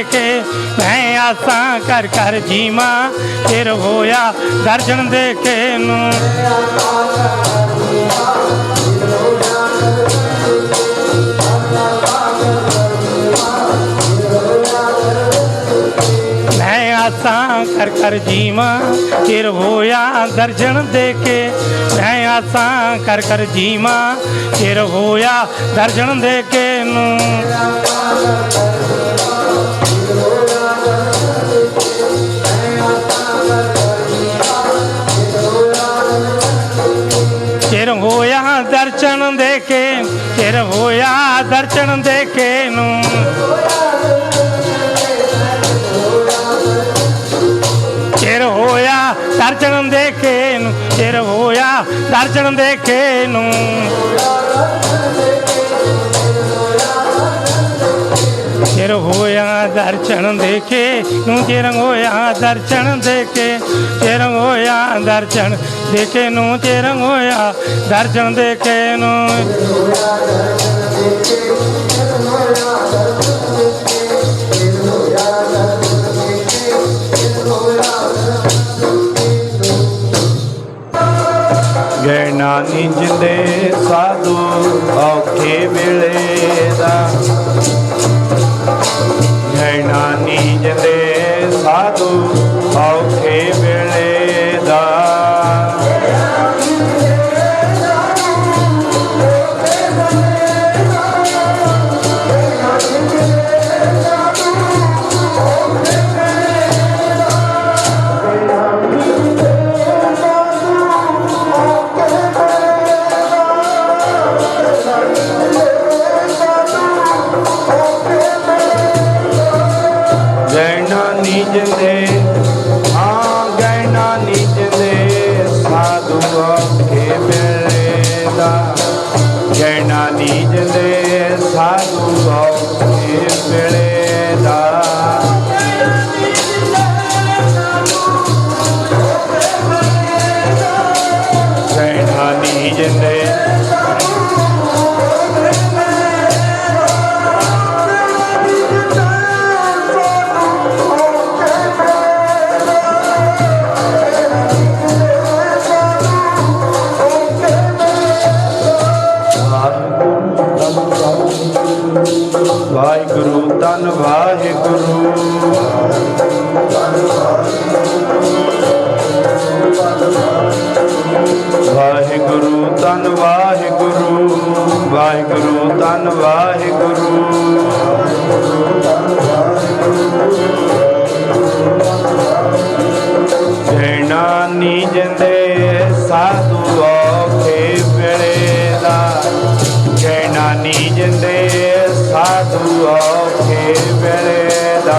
ਦੇ ਕੇ ਮੈਂ ਆਸਾਂ ਕਰ ਕਰ ਜੀਵਾਂ, ਫਿਰ ਹੋਇਆ ਦਰਸ਼ਨ ਦੇ ਕੇ ਨੂੰ। ਮੈਂ ਆਸਾਂ ਕਰ ਕਰ ਜੀਵਾਂ, ਫਿਰ ਹੋਇਆ ਦਰਸ਼ਨ ਦੇ ਕੇ ਮੈਂ ਆਸਾਂ ਕਰ ਕਰ ਜੀਵਾਂ, ਫਿਰ ਹੋਇਆ ਦਰਸ਼ਨ ਦੇ ਕੇ ਨੂੰ। ਚਿਰ ਹੋਇਆ ਦਰਸ਼ਨ ਦੇ ਕੇ ਚਿਰ ਹੋਇਆ ਦਰਸ਼ਨ ਦੇ ਕੇ ਨੂੰ। ਚਿਰ ਹੋਇਆ ਦਰਸ਼ਨ ਦੇ ਕੇ ਨੂੰ, ਚਿਰ ਹੋਇਆ ਦਰਸ਼ਨ ਦੇ ਕੇ ਨੂੰ। ਚਿਰ ਹੋਇਆ ਦਰਸ਼ਨ ਦੇਖੇ ਨੂੰ, ਚਿਰ ਹੋਇਆ ਦਰਸ਼ਨ ਦੇਖੇ, ਚਿਰ ਹੋਇਆ ਦਰਸ਼ਨ ਦੇਖੇ ਨੂੰ ਚਿਰ ਹੋਇਆ ਦਰਸ਼ਨ ਦੇਖੇ ਨੂੰ। ਗੈਣਾ ਨਿੰਜਦੇ ਸਾਧੂ, ਔਖੇ ਵੇਲੇ ਦਾ। ਨਾਨੀ ਨਿੰਜਦੇ ਸਾਧੂ, ਔਖੇ ਹਾਂ ਗੈਣਾ ਨਿੰਜਦੇ ਸਾਧੂ ਔਖੇ ਵੇਲੇ ਦਾ। ਗੈਣਾ ਨਿੰਜਦੇ ਸਾਧੂ ਔਖੇ ਵੇਲੇ ਵਾਹਿਗੁਰੂ, ਧੰਨ ਵਾਹਿਗੁਰੂ। ਵਾਹਿਗੁਰੂ, ਧੰਨ ਵਾਹਿਗੁਰੂ ਵਾਹਿਗੁਰੂ, ਧੰਨ ਵਾਹਿਗੁਰੂ। ਜੈਨਾ ਨੀਜੰਦੇ ਸਾਧੂ ਔਖੇ ਵੇਲੇ ਦਾ, ਜੈਨਾ ਨੀਜੰਦੇ ਸਾਧੂ ਔਖੇ ਵੇਲੇ ਦਾ।